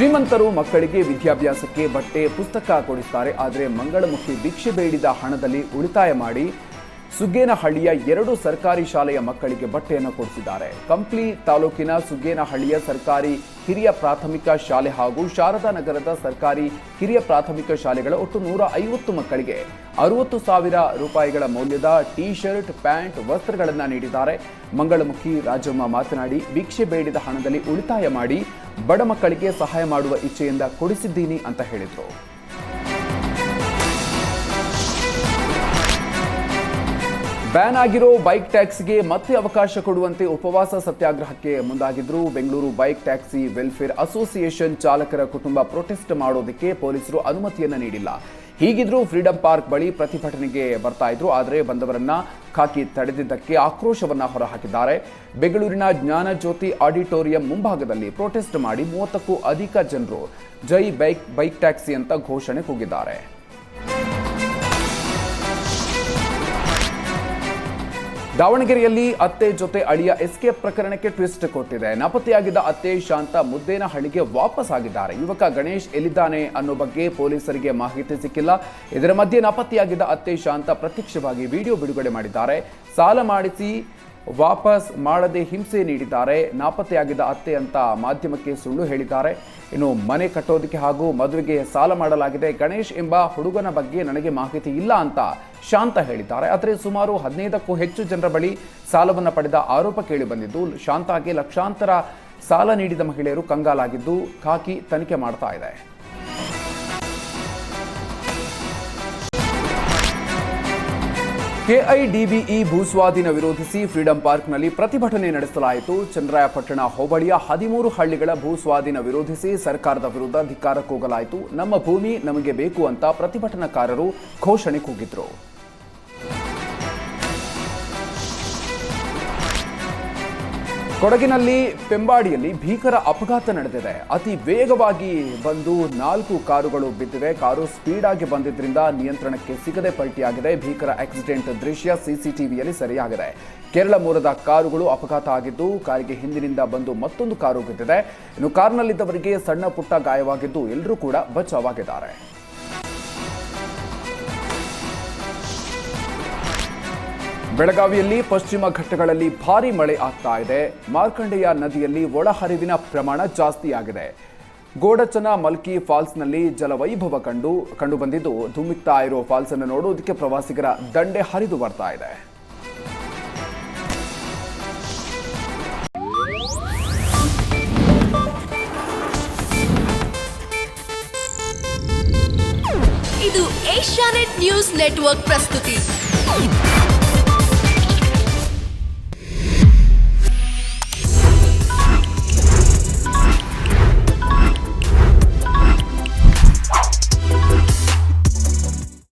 ಶ್ರೀಮಂತರು ಮಕ್ಕಳಿಗೆ ವಿದ್ಯಾಭ್ಯಾಸಕ್ಕೆ ಬಟ್ಟೆ, ಪುಸ್ತಕ ಕೊಡಿಸ್ತಾರೆ. ಆದರೆ ಮಂಗಳಮುಖಿ ಭಿಕ್ಷೆ ಬೇಡಿದ ಹಣದಲ್ಲಿ ಉಳಿತಾಯ ಮಾಡಿ ಸುಗ್ಗೇನಹಳ್ಳಿಯ ಎರಡು ಸರ್ಕಾರಿ ಶಾಲೆಯ ಮಕ್ಕಳಿಗೆ ಬಟ್ಟೆಯನ್ನು ಕೊಡಿಸಿದ್ದಾರೆ. ಕಂಪ್ಲಿ ತಾಲೂಕಿನ ಸುಗ್ಗೇನಹಳ್ಳಿಯ ಸರ್ಕಾರಿ ಹಿರಿಯ ಪ್ರಾಥಮಿಕ ಶಾಲೆ ಹಾಗೂ ಶಾರದಾ ನಗರದ ಸರ್ಕಾರಿ ಹಿರಿಯ ಪ್ರಾಥಮಿಕ ಶಾಲೆಗಳ ಒಟ್ಟು ನೂರ ಐವತ್ತು ಮಕ್ಕಳಿಗೆ ಅರವತ್ತು ಸಾವಿರ ರೂಪಾಯಿಗಳ ಮೌಲ್ಯದ ಟಿ ಶರ್ಟ್ ಪ್ಯಾಂಟ್, ವಸ್ತ್ರಗಳನ್ನು ನೀಡಿದ್ದಾರೆ. ಮಂಗಳಮುಖಿ ರಾಜಮ್ಮ ಮಾತನಾಡಿ, ಭಿಕ್ಷೆ ಬೇಡಿದ ಹಣದಲ್ಲಿ ಉಳಿತಾಯ ಮಾಡಿ ಬಡ ಮಕ್ಕಳಿಗೆ ಸಹಾಯ ಮಾಡುವ ಇಚ್ಛೆಯಿಂದ ಕೊಡಿಸಿದ್ದೀನಿ ಅಂತ ಹೇಳಿದರು. ಬ್ಯಾನ್ ಆಗಿರೋ ಬೈಕ್ ಟ್ಯಾಕ್ಸಿಗೆ ಮತ್ತೆ ಅವಕಾಶ ಕೊಡುವಂತೆ ಉಪವಾಸ ಸತ್ಯಾಗ್ರಹಕ್ಕೆ ಮುಂದಾಗಿದ್ರು. Bengaluru bike taxi welfare association ಚಾಲಕರ ಕುಟುಂಬ ಪ್ರೊಟೆಸ್ಟ್ ಮಾಡೋದಕ್ಕೆ ಪೊಲೀಸರು ಅನುಮತಿಯನ್ನು ನೀಡಿಲ್ಲ. ಹೀಗಿದ್ರೂ ಫ್ರೀಡಂ ಪಾರ್ಕ್ ಬಳಿ ಪ್ರತಿಭಟನೆಗೆ ಬರ್ತಾ ಇದ್ರು, ಆದರೆ ಬಂದವರನ್ನ ಖಾಕಿ ತಡೆದಿದ್ದಕ್ಕೆ ಆಕ್ರೋಶವನ್ನ ಹೊರಹಾಕಿದ್ದಾರೆ. ಬೆಂಗಳೂರಿನ ಜ್ಞಾನಜ್ಯೋತಿ ಆಡಿಟೋರಿಯಂ ಮುಂಭಾಗದಲ್ಲಿ ಪ್ರೊಟೆಸ್ಟ್ ಮಾಡಿ ಮೂವತ್ತಕ್ಕೂ ಅಧಿಕ ಜನರು ಜೈ ಬೈಕ್ ಬೈಕ್ ಟ್ಯಾಕ್ಸಿ ಅಂತ ಘೋಷಣೆ ಕೂಗಿದ್ದಾರೆ. ದಾವಣಗೆರೆಯಲ್ಲಿ ಅತ್ತೆ ಜೊತೆ ಅಳಿಯ ಎಸ್ಕೇಪ್ ಪ್ರಕರಣಕ್ಕೆ ಟ್ವಿಸ್ಟ್ ಕೊಟ್ಟಿದೆ. ನಾಪತ್ತೆಯಾಗಿದ್ದ ಅತ್ತೆ ಶಾಂತ ಮುದ್ದೇನಹಳ್ಳಿಗೆ ವಾಪಸ್ ಆಗಿದ್ದಾರೆ. ಯುವಕ ಗಣೇಶ್ ಎಲ್ಲಿದ್ದಾನೆ ಅನ್ನೋ ಬಗ್ಗೆ ಪೊಲೀಸರಿಗೆ ಮಾಹಿತಿ ಸಿಕ್ಕಿಲ್ಲ. ಇದರ ಮಧ್ಯೆ ನಾಪತ್ತೆಯಾಗಿದ್ದ ಅತ್ತೆ ಶಾಂತ ಪ್ರತ್ಯಕ್ಷವಾಗಿ ವಿಡಿಯೋ ಬಿಡುಗಡೆ ಮಾಡಿದ್ದಾರೆ. ಸಾಲ ಮಾಡಿಸಿ ವಾಪಸ್ ಮಾಡದೆ ಹಿಂಸೆ ನೀಡಿದ್ದಾರೆ. ನಾಪತ್ತೆಯಾಗಿದ್ದ ಅತ್ತೆ ಅಂತ ಮಾಧ್ಯಮಕ್ಕೆ ಸುಳ್ಳು ಹೇಳಿದ್ದಾರೆ. ಇನ್ನು ಮನೆ ಕಟ್ಟೋದಕ್ಕೆ ಹಾಗೂ ಮದುವೆಗೆ ಸಾಲ ಮಾಡಲಾಗಿದೆ. ಗಣೇಶ್ ಎಂಬ ಹುಡುಗನ ಬಗ್ಗೆ ನನಗೆ ಮಾಹಿತಿ ಇಲ್ಲ ಅಂತ ಶಾಂತ ಹೇಳಿದ್ದಾರೆ. ಆದರೆ ಸುಮಾರು ಹದಿನೈದಕ್ಕೂ ಹೆಚ್ಚು ಜನರ ಬಳಿ ಸಾಲವನ್ನು ಪಡೆದ ಆರೋಪ ಕೇಳಿ ಬಂದಿದ್ದು, ಶಾಂತಾಗೆ ಲಕ್ಷಾಂತರ ಸಾಲ ನೀಡಿದ ಮಹಿಳೆಯರು ಕಂಗಾಲಾಗಿದ್ದು, ಖಾಕಿ ತನಿಖೆ ಮಾಡ್ತಾ ಇದೆ. ಕೆಐಡಿಬಿಇ ಭೂಸ್ವಾಧೀನ ವಿರೋಧಿಸಿ ಫ್ರೀಡಂ ಪಾರ್ಕ್ನಲ್ಲಿ ಪ್ರತಿಭಟನೆ ನಡೆಸಲಾಯಿತು. ಚಂದ್ರಾಯಪಟ್ಟಣ ಹೋಬಳಿಯ ಹದಿಮೂರು ಹಳ್ಳಿಗಳ ಭೂಸ್ವಾಧೀನ ವಿರೋಧಿಸಿ ಸರ್ಕಾರದ ವಿರುದ್ಧ ಧಿಕ್ಕಾರ ಕೂಗಲಾಯಿತು ನಮ್ಮ ಭೂಮಿ ನಮಗೆ ಬೇಕು ಅಂತ ಪ್ರತಿಭಟನಾಕಾರರು ಘೋಷಣೆ ಕೂಗಿದ್ರು. ಕೊಡಗಿನಲ್ಲಿ ಪೆಂಬಾಡಿಯಲ್ಲಿ ಭೀಕರ ಅಪಘಾತ ನಡೆದಿದೆ. ಅತಿ ವೇಗವಾಗಿ ಬಂದು ನಾಲ್ಕು ಕಾರುಗಳು ಬಿದ್ದಿವೆ. ಕಾರು ಸ್ಪೀಡ್ ಆಗಿ ಬಂದಿದ್ದರಿಂದ ನಿಯಂತ್ರಣಕ್ಕೆ ಸಿಗದೆ ಪಲ್ಟಿಯಾಗಿದೆ. ಭೀಕರ ಆಕ್ಸಿಡೆಂಟ್ ದೃಶ್ಯ ಸಿಸಿಟಿವಿಯಲ್ಲಿ ಸೆರೆಯಾಗಿದೆ. ಕೇರಳ ಮೂಲದ ಕಾರುಗಳು ಅಪಘಾತ ಆಗಿದ್ದು, ಕಾರಿಗೆ ಹಿಂದಿನಿಂದ ಬಂದು ಮತ್ತೊಂದು ಕಾರು ಬಿದ್ದಿದೆ. ಇನ್ನು ಕಾರ್ನಲ್ಲಿದ್ದವರಿಗೆ ಸಣ್ಣ ಪುಟ್ಟ ಗಾಯವಾಗಿದ್ದು, ಎಲ್ಲರೂ ಕೂಡ ಬಚಾವಾಗಿದ್ದಾರೆ ಬೆಳಗಾವಿಯಲ್ಲಿ ಪಶ್ಚಿಮ ಘಟ್ಟಗಳಲ್ಲಿ ಭಾರಿ ಮಳೆ ಆಗ್ತಾ ಇದೆ. ಮಾರ್ಕಂಡೆಯ ನದಿಯಲ್ಲಿ ಒಳಹರಿವಿನ ಪ್ರಮಾಣ ಜಾಸ್ತಿಯಾಗಿದೆ. ಗೋಡಚನ, ಮಲ್ಕಿ ಫಾಲ್ಸ್ನಲ್ಲಿ ಜಲವೈಭವ ಕಂಡು, ಕಂಡುಬಂದಿದ್ದು ಧುಮ್ಮಿಕ್ತಾ ಇರೋ ಫಾಲ್ಸ್ ಅನ್ನು ನೋಡುವುದಕ್ಕೆ ಪ್ರವಾಸಿಗರ ದಂಡೆ ಹರಿದು ಬರ್ತಾ ಇದೆ. ಇದು ಏಷ್ಯಾನೆಟ್ ನ್ಯೂಸ್ ನೆಟ್ವರ್ಕ್ ಪ್ರಸ್ತುತಿ.